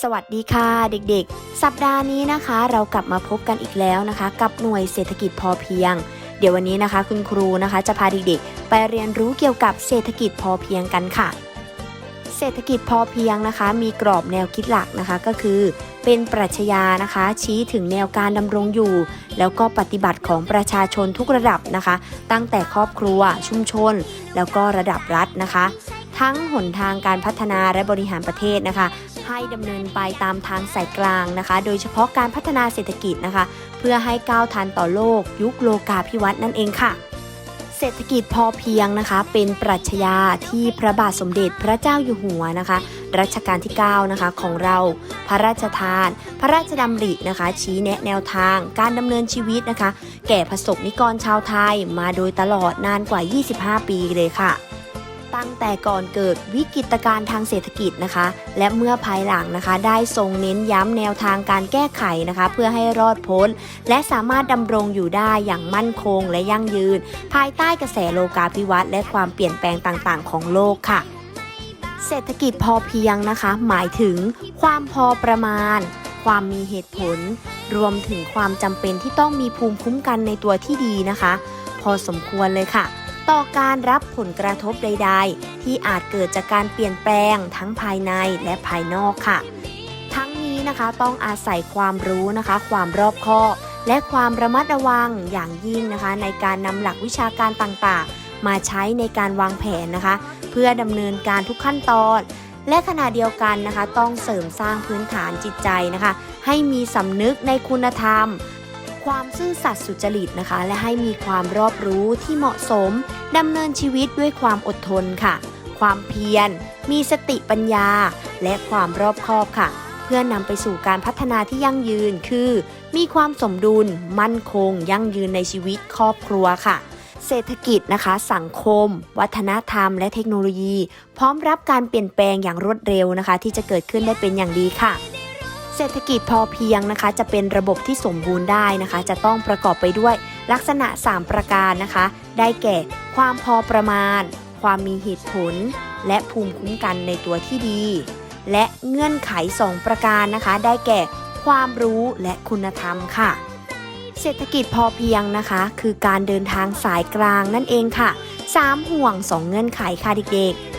สวัสดีค่ะเด็กๆ สัปดาห์นี้นะคะ เรากลับมาพบกันอีกแล้วนะคะ กับหน่วยเศรษฐกิจพอเพียง เดี๋ยววันนี้นะคะ คุณครูนะคะ จะพาเด็กๆ ไปเรียนรู้เกี่ยวกับเศรษฐกิจพอเพียงกันค่ะ เศรษฐกิจพอเพียงนะคะ มีกรอบแนวคิดหลักนะคะก็คือ เป็นปรัชญานะคะ ชี้ถึงแนวการดำรงอยู่ แล้วก็ปฏิบัติของประชาชนทุกระดับนะคะ ตั้งแต่ครอบครัวชุมชน แล้วก็ระดับรัฐนะคะ ทั้งหนทางการพัฒนาและบริหารประเทศนะคะ ให้ดำเนินไปตามทางสายกลางนะคะ โดยเฉพาะการพัฒนาเศรษฐกิจนะคะ เพื่อให้ก้าวทันต่อโลก ยุคโลกาภิวัตน์นั่นเองค่ะ เศรษฐกิจพอเพียงนะคะ เป็นปรัชญาที่พระบาทสมเด็จพระเจ้าอยู่หัวนะคะรัชกาลที่ 9 นะคะของเรา พระราชทาน พระราชดำรินะคะ ชี้แนะแนวทาง การดำเนินชีวิตนะคะ แก่ประสบนิกรชาวไทยมาโดยตลอดนานกว่า 25 ปีเลยค่ะ ตั้งแต่ก่อนเกิดวิกฤตการณ์ทางเศรษฐกิจนะคะ และเมื่อภายหลังนะคะ ได้ทรงเน้นย้ำแนวทางการแก้ไขนะคะ เพื่อให้รอดพ้น และสามารถดำรงอยู่ได้อย่างมั่นคงและยั่งยืน ภายใต้กระแสโลกาภิวัตน์และความเปลี่ยนแปลงต่างๆ ของโลกค่ะเศรษฐกิจพอเพียงนะคะ หมายถึงความพอประมาณ ความมีเหตุผล รวมถึงความจำเป็นที่ต้องมีภูมิคุ้มกันในตัวที่ดีนะคะ พอสมควรเลยค่ะ ต่อการรับผลกระทบใด ๆ ที่อาจเกิดจากการเปลี่ยนแปลงทั้งภายในและภายนอกค่ะ ทั้งนี้นะคะต้องอาศัยความรู้นะคะ ความรอบคอบและความระมัดระวังอย่างยิ่งนะคะ ในการนำหลักวิชาการต่างๆ มาใช้ในการวางแผนนะคะ เพื่อดำเนินการทุกขั้นตอน และขณะเดียวกันนะคะ ต้องเสริมสร้างพื้นฐานจิตใจนะคะ ให้มีสำนึกในคุณธรรม ความซื่อสัตย์สุจริตนะคะ และให้มีความรอบรู้ที่เหมาะสมดำเนินชีวิตด้วยความอดทนค่ะ ความเพียร มีสติปัญญา และความรอบคอบค่ะ เพื่อนำไปสู่การพัฒนาที่ยั่งยืนคือ มีความสมดุล มั่นคง ยั่งยืนในชีวิตครอบครัวค่ะ เศรษฐกิจนะคะ สังคม วัฒนธรรม และเทคโนโลยี พร้อมรับการเปลี่ยนแปลงอย่างรวดเร็วนะคะ ที่จะเกิดขึ้นได้เป็นอย่างดีค่ะ เศรษฐกิจพอเพียงนะคะ จะเป็นระบบที่สมบูรณ์ได้นะคะ จะต้องประกอบไปด้วยลักษณะ 3 ประการนะคะ ได้แก่ความพอประมาณ ความมีเหตุผล และภูมิคุ้มกันในตัวที่ดี และเงื่อนไข 2 ประการนะคะ ได้แก่ความรู้และคุณธรรมค่ะ เศรษฐกิจพอเพียงนะคะ คือการเดินทางสายกลางนั่นเองค่ะ 3 ห่วง 2 เงื่อนไขค่ะเด็กๆ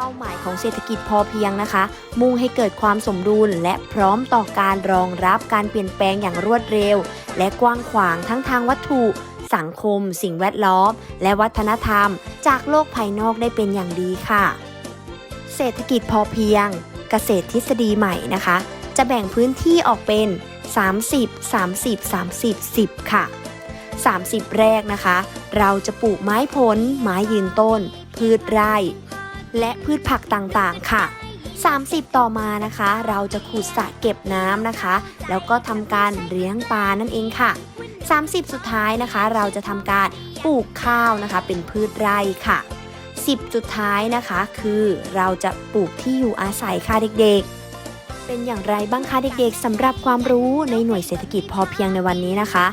ป้าหมายของเศรษฐกิจพอเพียงนะคะ มุ่งให้เกิดความสมดุลและพร้อมต่อการรองรับการเปลี่ยนแปลงอย่างรวดเร็ว และกว้างขวางทั้งทางวัตถุ สังคม สิ่งแวดล้อม และวัฒนธรรม จากโลกภายนอกได้เป็นอย่างดีค่ะ เศรษฐกิจพอเพียง เกษตรทฤษฎีใหม่นะคะ จะแบ่งพื้นที่ออกเป็น 30 30 30 10 ค่ะ 30 แรกนะคะ เราจะปลูกไม้ผล ไม้ยืนต้น พืชไร่ และพืชผักต่างๆค่ะ 30 ต่อมานะคะ เราจะขุดสระเก็บน้ำนะคะ แล้วก็ทำการเลี้ยงปลานั่นเองค่ะ 30 สุดท้ายนะคะ เราจะทำการปลูกข้าวนะคะ เป็นพืชไร่ค่ะ 10 สุดท้ายนะคะ คือเราจะปลูกที่อยู่อาศัยค่ะเด็กๆ เป็นอย่างไรบ้างคะเด็กๆสำหรับความรู้ในหน่วยเศรษฐกิจพอเพียงในวันนี้นะคะ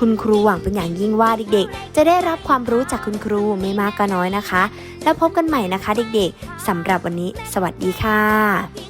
คุณครูหวังเป็นอย่างยิ่งว่าเด็กๆ จะได้รับความรู้จากคุณครูไม่มากก็น้อยนะคะ แล้วพบกันใหม่นะคะเด็กๆสำหรับวันนี้ สวัสดีค่ะ